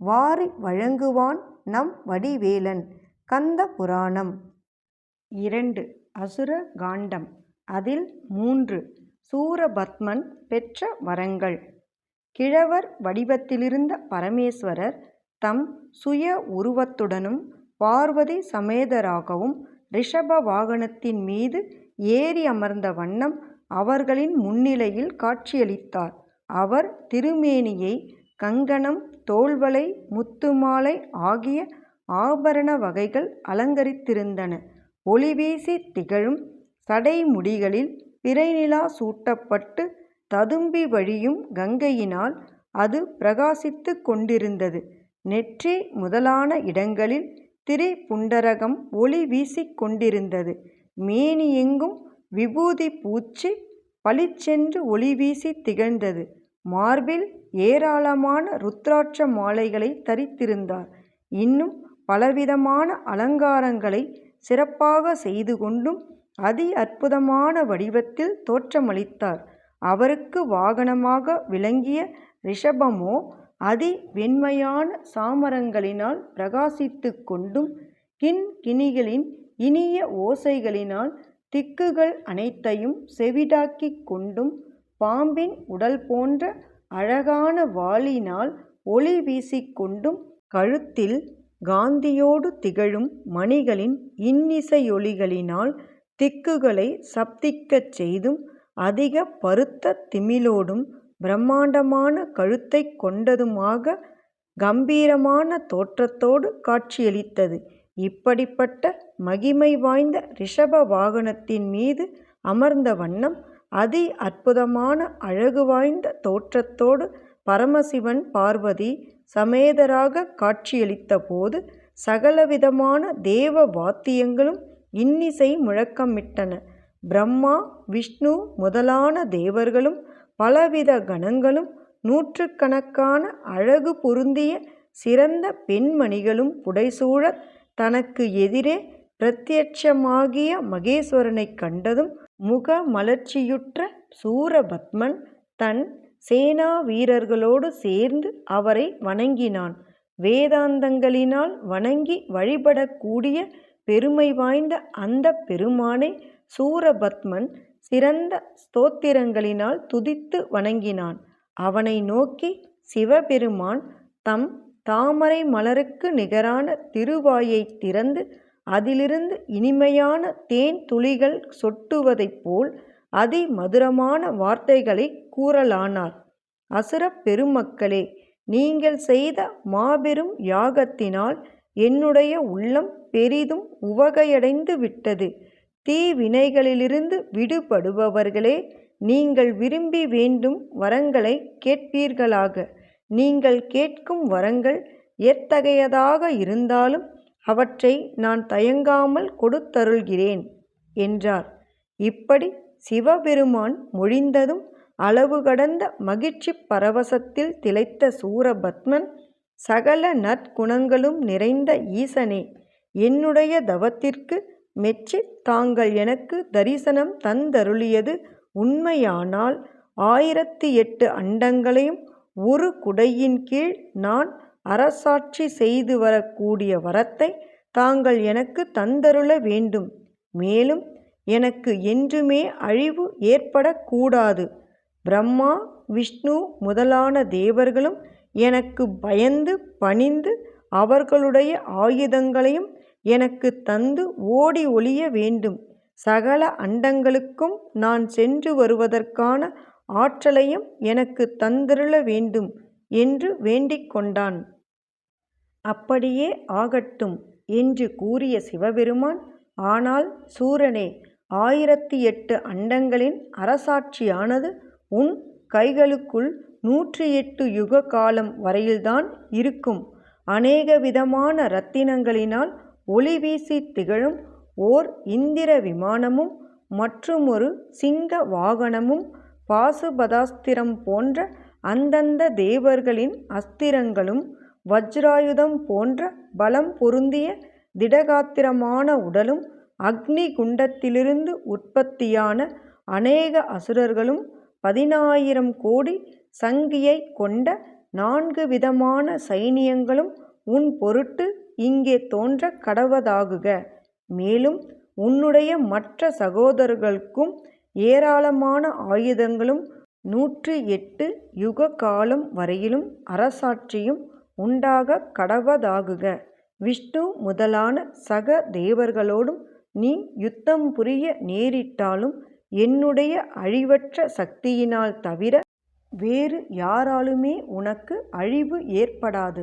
வாரி வழங்குவான் நம் வடிவேலன். கந்த புராணம். இரண்டு. அசுர காண்டம். அதில் மூன்று. சூரபத்மன் பெற்ற வரங்கள். கிழவர் வடிவத்திலிருந்த பரமேஸ்வரர் தம் சுய உருவத்துடனும் பார்வதி சமேதராகவும் ரிஷப வாகனத்தின் மீது ஏறி அமர்ந்த வண்ணம் அவர்களின் முன்னிலையில் காட்சியளித்தார். அவர் திருமேனியை கங்கணம் தோள்வளை முத்துமாலை ஆகிய ஆபரண வகைகள் அலங்கரித்திருந்தன. ஒளிவீசி திகழும் சடைமுடிகளில் பிறைநிலா சூட்டப்பட்டு ததும்பி வழியும் கங்கையினால் அது பிரகாசித்து கொண்டிருந்தது. நெற்றி முதலான இடங்களில் திரிபுண்டரகம் ஒளி வீசிக் கொண்டிருந்தது. மேனியெங்கும் விபூதி பூச்சி பளிச்சென்று ஒளி வீசி திகழ்ந்தது. மார்பில் ஏராளமான ருத்ராட்ச மாலைகளை தரித்திருந்தார். இன்னும் பலவிதமான அலங்காரங்களை சிறப்பாக செய்து கொண்டும் அதி அற்புதமான வடிவத்தில் தோற்றமளித்தார். அவருக்கு வாகனமாக விளங்கிய ரிஷபமோ அதி வெண்மையான சாமரங்களினால் பிரகாசித்து கொண்டும் கிண்கிணிகளின் இனிய ஓசைகளினால் திக்குகள் அனைத்தையும் செவிடாக்கிக் கொண்டும் பாம்பின் உடல் போன்ற அழகான வாளினால் ஒளி வீசிக்கொண்டும் கழுத்தில் காந்தியோடு திகழும் மணிகளின் இன்னிசையொலிகளினால் திக்குகளை சப்திக்கச் செய்தும் அதிக பருத்த திமிலோடும் பிரம்மாண்டமான கழுத்தை கொண்டதுமாக கம்பீரமான தோற்றத்தோடு காட்சியளித்தது. இப்படிப்பட்ட மகிமை வாய்ந்த ரிஷப வாகனத்தின் மீது அமர்ந்த வண்ணம் அதி அற்புதமான அழகு வாய்ந்த தோற்றத்தோடு பரமசிவன் பார்வதி சமேதராக காட்சியளித்த போது சகலவிதமான தேவ வாத்தியங்களும் இன்னிசை முழக்கமிட்டன. பிரம்மா விஷ்ணு முதலான தேவர்களும் பலவித கணங்களும் நூற்றுக்கணக்கான அழகு பொருந்திய சிறந்த பெண்மணிகளும் புடைசூழ தனக்கு எதிரே பிரத்யட்சமாகிய மகேஸ்வரனைக் கண்டதும் முக மலர்ச்சியுற்ற சூரபத்மன் தன் சேனா வீரர்களோடு சேர்ந்து அவரை வணங்கினான். வேதாந்தங்களினால் வணங்கி வழிபடக்கூடிய பெருமை வாய்ந்த அந்த பெருமானை சூரபத்மன் சிறந்த ஸ்தோத்திரங்களினால் துதித்து வணங்கினான். அவனை நோக்கி சிவபெருமான் தம் தாமரை மலருக்கு நிகரான திருவாயைத் திறந்து அதிலிருந்து இனிமையான தேன் துளிகள் சொட்டுவதைப் போல் அதி மதுரமான வார்த்தைகளைக் கூறலானார். அசுரப் பெருமக்களே நீங்கள் செய்த மாபெரும் யாகத்தினால் என்னுடைய உள்ளம் பெரிதும் உவகையடைந்து விட்டது. தீவினைகளிலிருந்து விடுபடுபவர்களே நீங்கள் விரும்பி வேண்டும் வரங்களைக் கேட்பீர்களாக. நீங்கள் கேட்கும் வரங்கள் எத்தகையதாக இருந்தாலும் அவற்றை நான் தயங்காமல் கொடுத்தருள்கிறேன் என்றார். இப்படி சிவபெருமான் மொழிந்ததும் அளவு கடந்த மகிழ்ச்சி பரவசத்தில் திளைத்த சூரபத்மன் சகல நற்குணங்களும் நிறைந்த ஈசனே என்னுடைய தவத்திற்கு மெச்சித் தாங்கள் எனக்கு தரிசனம் தந்தருளியது உண்மையானால் ஆயிரத்தி எட்டு அண்டங்களையும் ஒரு குடையின் கீழ் நான் அரசாட்சி செய்து வரக்கூடிய வரத்தை தாங்கள் எனக்கு தந்தருள வேண்டும். மேலும் எனக்கு என்றுமே அழிவு ஏற்படக்கூடாது. பிரம்மா விஷ்ணு முதலான தேவர்களும் எனக்கு பயந்து பணிந்து அவர்களுடைய ஆயுதங்களையும் எனக்கு தந்து ஓடி ஒளிய வேண்டும். சகல அண்டங்களுக்கும் நான் சென்று வருவதற்கான ஆற்றலையும் எனக்கு தந்தருள வேண்டும் என்று வேண்டிக் கொண்டான். அப்படியே ஆகட்டும் என்று கூறிய சிவபெருமான் ஆனால் சூரனே ஆயிரத்தி எட்டு அண்டங்களின் அரசாட்சியானது உன் கைகளுக்குள் நூற்றி எட்டு யுக காலம் வரையில்தான் இருக்கும். அநேக விதமான இரத்தினங்களினால் வீசி திகழும் ஓர் இந்திர விமானமும் மற்றுமொரு சிங்க வாகனமும் பாசுபதாஸ்திரம் போன்ற அந்தந்த தேவர்களின் அஸ்திரங்களும் வஜ்ராயுதம் போன்ற பலம் பொருந்திய திடகாத்திரமான உடலும் அக்னி குண்டத்திலிருந்து உற்பத்தியான அநேக அசுரர்களும் பதினாயிரம் கோடி சங்கியை கொண்ட நான்கு விதமான சைனியங்களும் உன் பொருட்டு இங்கே தோன்ற கடவதாகுக. மேலும் உன்னுடைய மற்ற சகோதரர்களுக்கும் ஏராளமான ஆயுதங்களும் நூற்றி எட்டு யுக காலம் வரையிலும் அரசாட்சியும் உண்டாகக் கடவதாகுக. விஷ்ணு முதலான சக தேவர்களோடும் நீ யுத்தம் புரிய நேரிட்டாலும் என்னுடைய அழிவற்ற சக்தியினால் தவிர வேறு யாராலுமே உனக்கு அழிவு ஏற்படாது.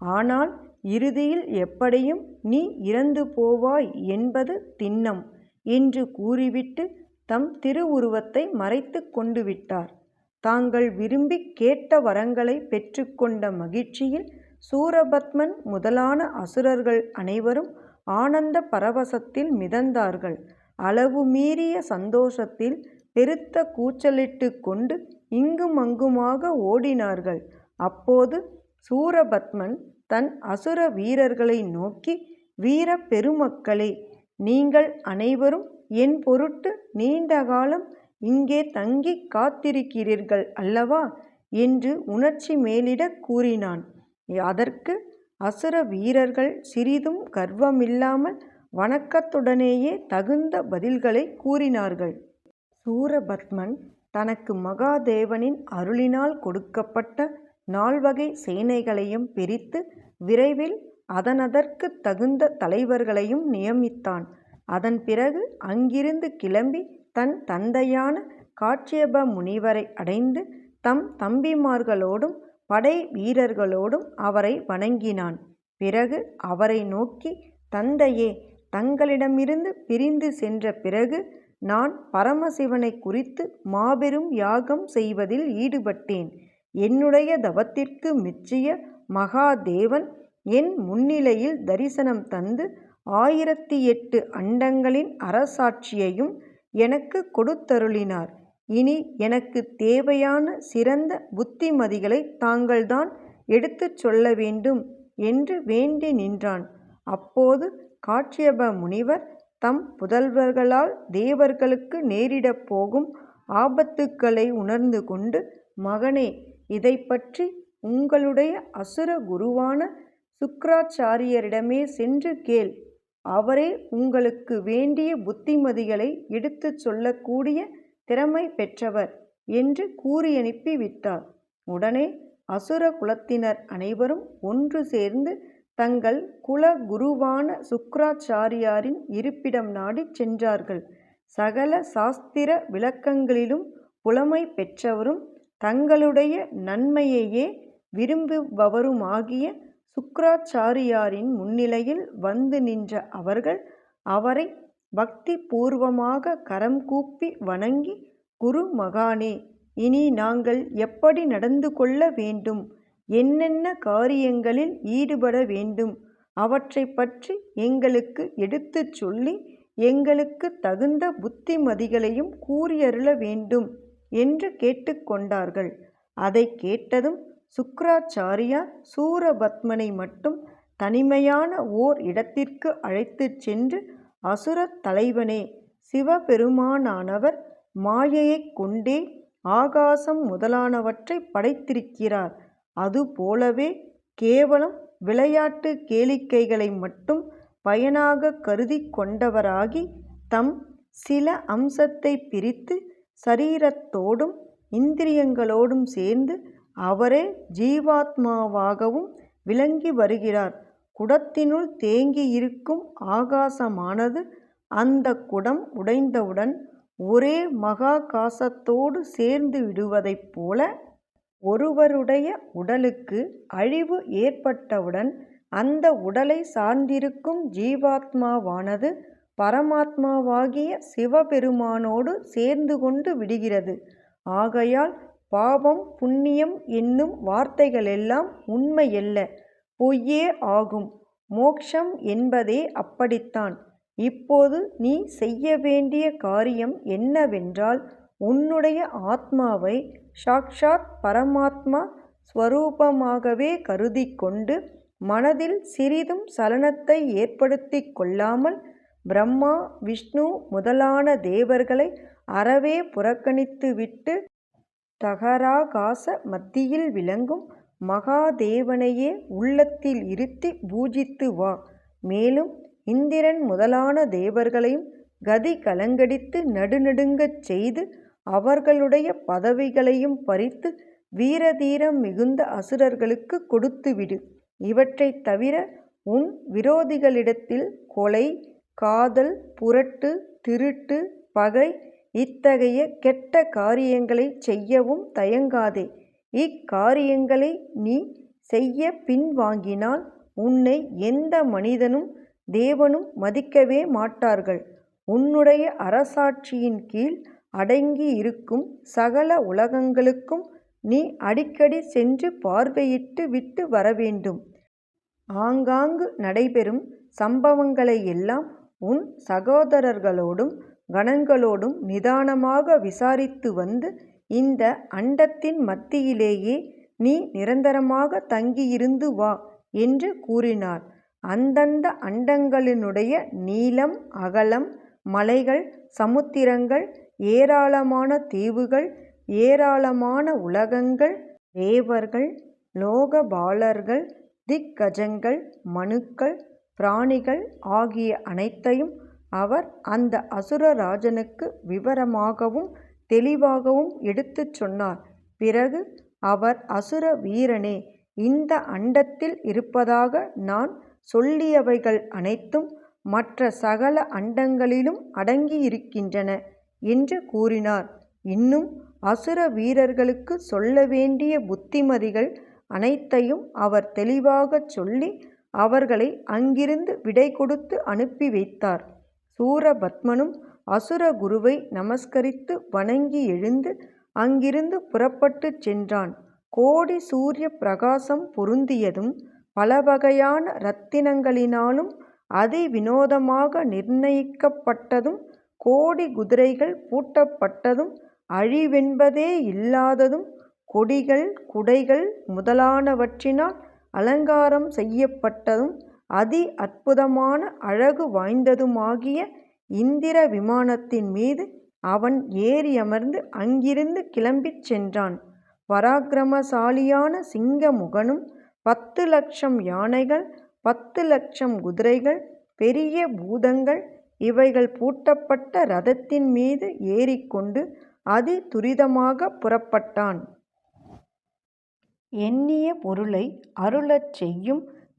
ஆனால் இறுதியில் எப்படியும் நீ இறந்து போவாய் என்பது திண்ணம் என்று கூறிவிட்டு தம் திருவுருவத்தை மறைத்து கொண்டு விட்டார் தாங்கள் விரும்பிக் கேட்ட வரங்களைப் பெற்றுக்கொண்ட மகிழ்ச்சியில் சூரபத்மன் முதலான அசுரர்கள் அனைவரும் ஆனந்த பரவசத்தில் மிதந்தார்கள். அளவு மீறிய சந்தோஷத்தில் பெருத்த கூச்சலிட்டுக் கொண்டு இங்குமங்குமாக ஓடினார்கள். அப்போது சூரபத்மன் தன் அசுர வீரர்களை நோக்கி வீர பெருமக்களே நீங்கள் அனைவரும் என் பொருட்டு நீண்ட காலம் இங்கே தங்கிக் காத்திருக்கிறீர்கள் அல்லவா? என்று உணர்ச்சி மேலிடக் கூறினான். அதற்கு அசுர வீரர்கள் சிறிதும் கர்வமில்லாமல் வணக்கத்துடனேயே தகுந்த பதில்களை கூறினார்கள். சூரபத்மன் தனக்கு மகாதேவனின் அருளினால் கொடுக்கப்பட்ட நால்வகை சேனைகளையும் பிரித்து விரைவில் அதனதற்கு தகுந்த தலைவர்களையும் நியமித்தான். அதன் பிறகு அங்கிருந்து கிளம்பி தன் தந்தையான காட்சேப முனிவரை அடைந்து தம் தம்பிமார்களோடும் படை வீரர்களோடும் அவரை வணங்கினான். பிறகு அவரை நோக்கி தந்தையே தங்களிடமிருந்து பிரிந்து சென்ற பிறகு நான் பரமசிவனை குறித்து மாபெரும் யாகம் செய்வதில் ஈடுபட்டேன். என்னுடைய தவத்திற்கு மெச்சிய மகாதேவன் என் முன்னிலையில் தரிசனம் தந்து ஆயிரத்தி எட்டு அண்டங்களின் அரசாட்சியையும் எனக்கு கொடுத்தருளினார். இனி எனக்குத் தேவையான சிறந்த புத்திமதிகளைத் தாங்கள்தான் எடுத்துச் சொல்ல வேண்டும் என்று வேண்டி நின்றான். அப்போது காட்சியப முனிவர் தம் புதல்வர்களால் தேவர்களுக்கு நேரிடப் போகும் ஆபத்துக்களை உணர்ந்து கொண்டு மகனே இதைப்பற்றி உங்களுடைய அசுர குருவான சுக்ராச்சாரியரிடமே சென்று கேள். அவரே உங்களுக்கு வேண்டிய புத்திமதிகளை எடுத்துச் சொல்லக்கூடிய திறமை பெற்றவர் என்று கூறியனுப்பி விட்டார். உடனே அசுர குலத்தினர் அனைவரும் ஒன்று சேர்ந்து தங்கள் குல குருவான சுக்ராச்சாரியாரின் இருப்பிடம் நாடிச் சென்றார்கள். சகல சாஸ்திர விளக்கங்களிலும் புலமை பெற்றவரும் தங்களுடைய நன்மையையே விரும்புபவருமாகிய சுக்ராச்சாரியாரின் முன்னிலையில் வந்து நின்ற அவர்கள் அவரை பக்தி பூர்வமாக கரம் கூப்பி வணங்கி குரு மகானே இனி நாங்கள் எப்படி நடந்து கொள்ள வேண்டும்? என்னென்ன காரியங்களில் ஈடுபட வேண்டும்? அவற்றை பற்றி எங்களுக்கு எடுத்துச் சொல்லி எங்களுக்குத் தகுந்த புத்திமதிகளையும் கூறியருள வேண்டும் என்று கேட்டுக்கொண்டார்கள் அதை அதைக் கேட்டதும் சுக்ராச்சாரியார் சூரபத்மனை மட்டும் தனிமையான ஓர் இடத்திற்கு அழைத்துச் சென்று அசுரத் தலைவனே சிவபெருமானானவர் மாயையைக் கொண்டே ஆகாசம் முதலானவற்றை படைத்திருக்கிறார். அதுபோலவே கேவலம் விளையாட்டு கேளிக்கைகளை மட்டும் பயனாகக் கருதி கொண்டவராகி தம் சில அம்சத்தை பிரித்து சரீரத்தோடும் இந்திரியங்களோடும் சேர்ந்து அவரே ஜீவாத்மாவாகவும் விளங்கி வருகிறார். குடத்தினுள் தேங்கியிருக்கும் ஆகாசமானது அந்த குடம் உடைந்தவுடன் ஒரே மகாகாசத்தோடு சேர்ந்து விடுவதைப் போல ஒருவருடைய உடலுக்கு அழிவு ஏற்பட்டவுடன் அந்த உடலை சார்ந்திருக்கும் ஜீவாத்மாவானது பரமாத்மாவாகிய சிவபெருமானோடு சேர்ந்து கொண்டு விடுகிறது. ஆகையால் பாவம் புண்ணியம் என்னும் வார்த்தைகளெல்லாம் உண்மையல்ல. பொய்யே ஆகும். மோக்ஷம் என்பதே அப்படித்தான். இப்போது நீ செய்ய வேண்டிய காரியம் என்னவென்றால் உன்னுடைய ஆத்மாவை சாக்ஷாத் பரமாத்மா ஸ்வரூபமாகவே கருதி கொண்டு மனதில் சிறிதும் சலனத்தை ஏற்படுத்தி கொள்ளாமல் பிரம்மா விஷ்ணு முதலான தேவர்களை அறவே புறக்கணித்துவிட்டு தகராகாச மத்தியில் விளங்கும் மகாதேவனையே உள்ளத்தில் இருத்தி பூஜித்து வா. மேலும் இந்திரன் முதலான தேவர்களையும் கதி கலங்கடித்து நடுநடுங்கச் செய்து அவர்களுடைய பதவிகளையும் பறித்து வீரதீரம் மிகுந்த அசுரர்களுக்கு கொடுத்துவிடு. இவற்றைத் தவிர உன் விரோதிகளிடத்தில் கொலை, காதல், புரட்டு, திருட்டு, பகை இத்தகைய கெட்ட காரியங்களைச் செய்யவும் தயங்காதே. இக்காரியங்களை நீ செய்ய பின்வாங்கினால் உன்னை எந்த மனிதனும் தேவனும் மதிக்கவே மாட்டார்கள். உன்னுடைய அரசாட்சியின் கீழ் அடங்கி இருக்கும் சகல உலகங்களுக்கும் நீ அடிக்கடி சென்று பார்வையிட்டு விட்டு வரவேண்டும். ஆங்காங்கு நடைபெறும் சம்பவங்களை எல்லாம் உன் சகோதரர்களோடும் கணங்களோடும் நிதானமாக விசாரித்து வந்து இந்த அண்டத்தின் மத்தியிலேயே நீ நிரந்தரமாக தங்கியிருந்து வா என்று கூறினார். அந்தந்த அண்டங்களினுடைய நீளம் அகலம் மலைகள் சமுத்திரங்கள் ஏராளமான தீவுகள் ஏராளமான உலகங்கள் தேவர்கள் லோகபாலர்கள் திக்கஜங்கள் மனுக்கள் பிராணிகள் ஆகிய அனைத்தையும் அவர் அந்த அசுரராஜனுக்கு விவரமாகவும் தெளிவாகவும் எடுத்துச் சொன்னார். பிறகு அவர் அசுர வீரனே இந்த அண்டத்தில் இருப்பதாக நான் சொல்லியவைகள் அனைத்தும் மற்ற சகல அண்டங்களிலும் அடங்கியிருக்கின்றன என்று கூறினார். இன்னும் அசுர வீரர்களுக்கு சொல்ல வேண்டிய புத்திமதிகள் அனைத்தையும் அவர் தெளிவாகச் சொல்லி அவர்களை அங்கிருந்து விடை கொடுத்து அனுப்பி வைத்தார். சூரபத்மனும் அசுர குருவை நமஸ்கரித்து வணங்கி எழுந்து அங்கிருந்து புறப்பட்டுச் சென்றான். கோடி சூரிய பிரகாசம் பொருந்தியதும் பலவகையான இரத்தினங்களினாலும் அதிவினோதமாக நிர்ணயிக்கப்பட்டதும் கோடி குதிரைகள் பூட்டப்பட்டதும் அழிவென்பதே இல்லாததும் கொடிகள் குடைகள் முதலானவற்றினால் அலங்காரம் செய்யப்பட்டதும் அதி அற்புதமான அழகு வாய்ந்ததுமாகிய இந்திர விமானத்தின் மீது அவன் ஏறியமர்ந்து அங்கிருந்து கிளம்பிச் சென்றான். பராக்கிரமசாலியான சிங்க முகனும் பத்து லட்சம் யானைகள் பத்து லட்சம் குதிரைகள் பெரிய பூதங்கள் இவைகள் பூட்டப்பட்ட ரதத்தின் மீது ஏறிக்கொண்டு அதி துரிதமாகப் புறப்பட்டான். எண்ணிய பொருளை அருளச் செய்யும்